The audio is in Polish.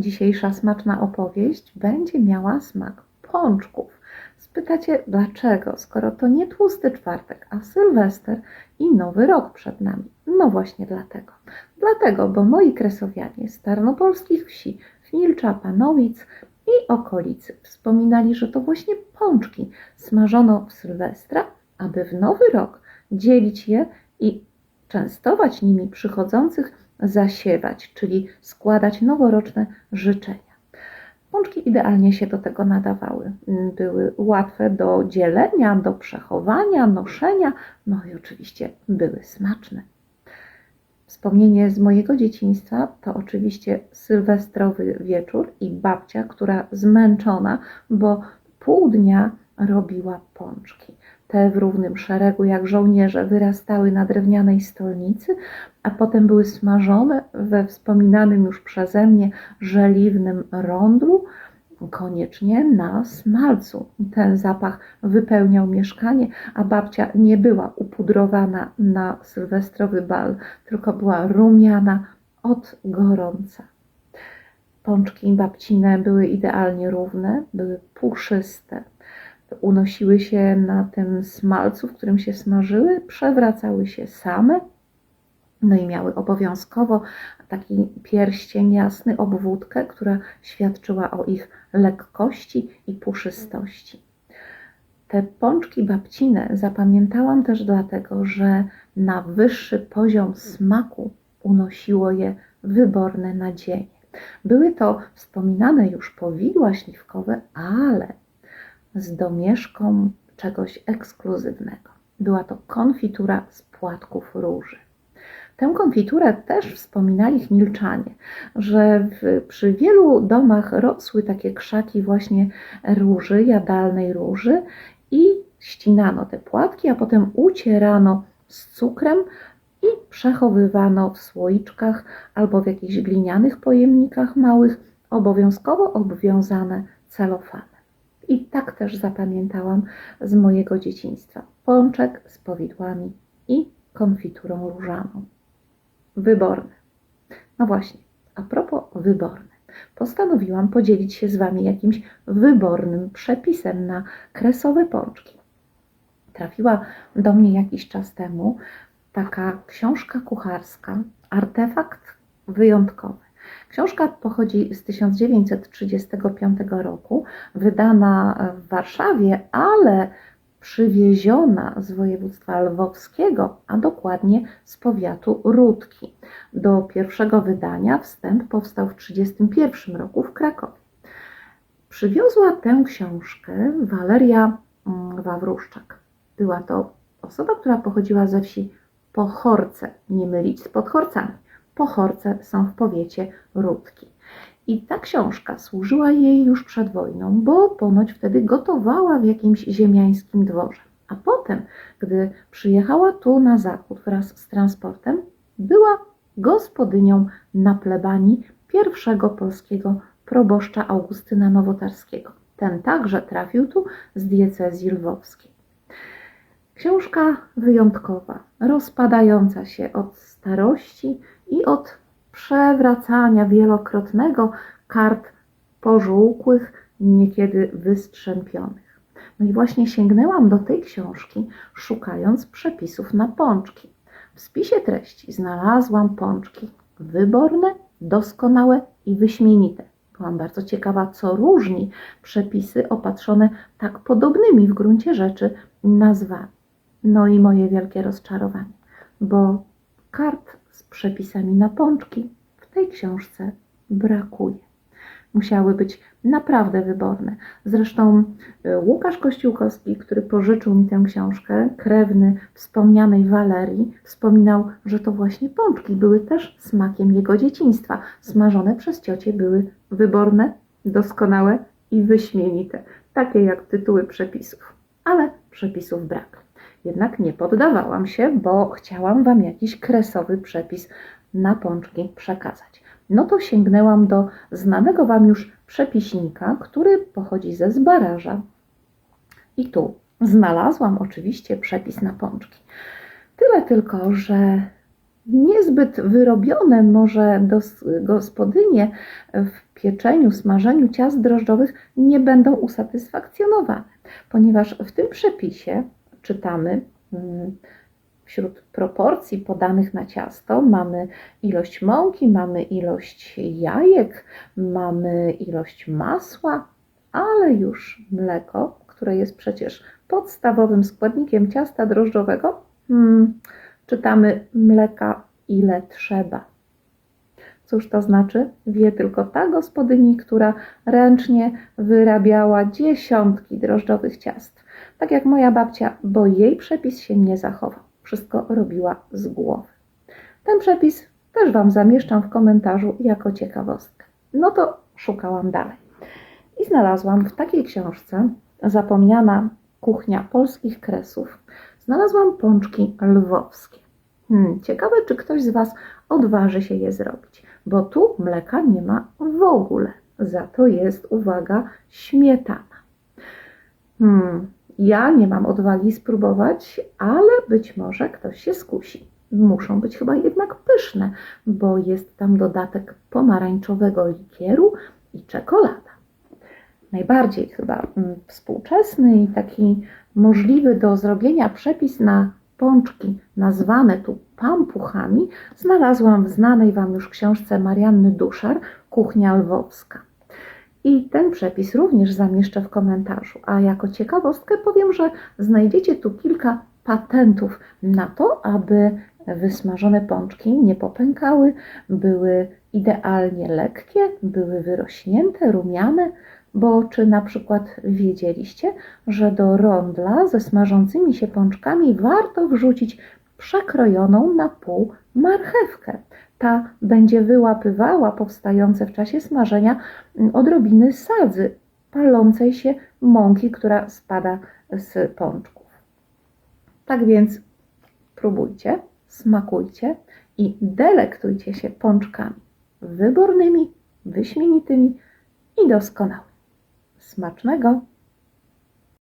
Dzisiejsza smaczna opowieść będzie miała smak pączków. Spytacie dlaczego, skoro to nie tłusty czwartek, a Sylwester i nowy rok przed nami? No właśnie dlatego. Dlatego, bo moi kresowianie z tarnopolskich wsi, Chmielcza, Panowic i okolicy wspominali, że to właśnie pączki smażono w Sylwestra, aby w nowy rok dzielić je i częstować nimi przychodzących, zasiewać, czyli składać noworoczne życzenia. Pączki idealnie się do tego nadawały. Były łatwe do dzielenia, do przechowania, noszenia, no i oczywiście były smaczne. Wspomnienie z mojego dzieciństwa to oczywiście sylwestrowy wieczór i babcia, która zmęczona, bo pół dnia robiła pączki. Te w równym szeregu, jak żołnierze, wyrastały na drewnianej stolnicy, a potem były smażone we wspominanym już przeze mnie żeliwnym rondlu, koniecznie na smalcu. Ten zapach wypełniał mieszkanie, a babcia nie była upudrowana na sylwestrowy bal, tylko była rumiana od gorąca. Pączki babcine były idealnie równe, były puszyste. Unosiły się na tym smalcu, w którym się smażyły, przewracały się same, no i miały obowiązkowo taki pierścień jasny, obwódkę, która świadczyła o ich lekkości i puszystości. Te pączki babcine zapamiętałam też dlatego, że na wyższy poziom smaku unosiło je wyborne nadzieje. Były to wspominane już powidła śliwkowe, ale z domieszką czegoś ekskluzywnego. Była to konfitura z płatków róży. Tę konfiturę też wspominali chmilczanie, że w, przy wielu domach rosły takie krzaki właśnie róży, jadalnej róży i ścinano te płatki, a potem ucierano z cukrem i przechowywano w słoiczkach albo w jakichś glinianych pojemnikach małych, obowiązkowo obwiązane celofanem. I tak też zapamiętałam z mojego dzieciństwa. Pączek z powidłami i konfiturą różaną. Wyborne. No właśnie, a propos wyborne. Postanowiłam podzielić się z Wami jakimś wybornym przepisem na kresowe pączki. Trafiła do mnie jakiś czas temu taka książka kucharska, artefakt wyjątkowy. Książka pochodzi z 1935 roku, wydana w Warszawie, ale przywieziona z województwa lwowskiego, a dokładnie z powiatu Rudki. Do pierwszego wydania wstęp powstał w 1931 roku w Krakowie. Przywiozła tę książkę Waleria mm, Wawruszczak. Była to osoba, która pochodziła ze wsi Pochorce, nie mylić z Podchorcami. Pochorce są w powiecie Rudki. I ta książka służyła jej już przed wojną, bo ponoć wtedy gotowała w jakimś ziemiańskim dworze. A potem, gdy przyjechała tu na zachód wraz z transportem, była gospodynią na plebanii pierwszego polskiego proboszcza Augustyna Nowotarskiego. Ten także trafił tu z diecezji lwowskiej. Książka wyjątkowa, rozpadająca się od starości i od przewracania wielokrotnego kart pożółkłych, niekiedy wystrzępionych. No i właśnie sięgnęłam do tej książki, szukając przepisów na pączki. W spisie treści znalazłam pączki wyborne, doskonałe i wyśmienite. Byłam bardzo ciekawa, co różni przepisy opatrzone tak podobnymi w gruncie rzeczy nazwami. No i moje wielkie rozczarowanie, bo kart z przepisami na pączki w tej książce brakuje. Musiały być naprawdę wyborne. Zresztą y, Łukasz Kościółkowski, który pożyczył mi tę książkę, krewny wspomnianej Walerii, wspominał, że to właśnie pączki były też smakiem jego dzieciństwa. Smażone przez ciocie były wyborne, doskonałe i wyśmienite, takie jak tytuły przepisów. Ale przepisów brak. Jednak nie poddawałam się, bo chciałam Wam jakiś kresowy przepis na pączki przekazać. No to sięgnęłam do znanego Wam już przepiśnika, który pochodzi ze Zbaraża. I tu znalazłam oczywiście przepis na pączki. Tyle tylko, że niezbyt wyrobione może gospodynie w pieczeniu, smażeniu ciast drożdżowych nie będą usatysfakcjonowane, ponieważ w tym przepisie czytamy mm, wśród proporcji podanych na ciasto mamy ilość mąki, mamy ilość jajek, mamy ilość masła, ale już mleko, które jest przecież podstawowym składnikiem ciasta drożdżowego, hmm, czytamy mleka ile trzeba. Cóż to znaczy? Wie tylko ta gospodyni, która ręcznie wyrabiała dziesiątki drożdżowych ciast. Tak jak moja babcia, bo jej przepis się nie zachował. Wszystko robiła z głowy. Ten przepis też Wam zamieszczam w komentarzu jako ciekawostkę. No to szukałam dalej. I znalazłam w takiej książce Zapomniana kuchnia polskich kresów. Znalazłam pączki lwowskie. Hmm, ciekawe, czy ktoś z Was odważy się je zrobić, bo tu mleka nie ma w ogóle. Za to jest, uwaga, śmietana. Hmm, ja nie mam odwagi spróbować, ale być może ktoś się skusi. Muszą być chyba jednak pyszne, bo jest tam dodatek pomarańczowego likieru i czekolada. Najbardziej chyba mm, współczesny i taki możliwy do zrobienia przepis na pączki nazwane tu pampuchami znalazłam w znanej Wam już książce Marianny Duszar Kuchnia Lwowska. I ten przepis również zamieszczę w komentarzu. A jako ciekawostkę powiem, że znajdziecie tu kilka patentów na to, aby wysmażone pączki nie popękały, były idealnie lekkie, były wyrośnięte, rumiane, bo czy na przykład wiedzieliście, że do rondla ze smażącymi się pączkami warto wrzucić przekrojoną na pół marchewkę? Ta będzie wyłapywała powstające w czasie smażenia odrobiny sadzy palącej się mąki, która spada z pączków. Tak więc próbujcie, smakujcie i delektujcie się pączkami wybornymi, wyśmienitymi i doskonałymi. Smacznego!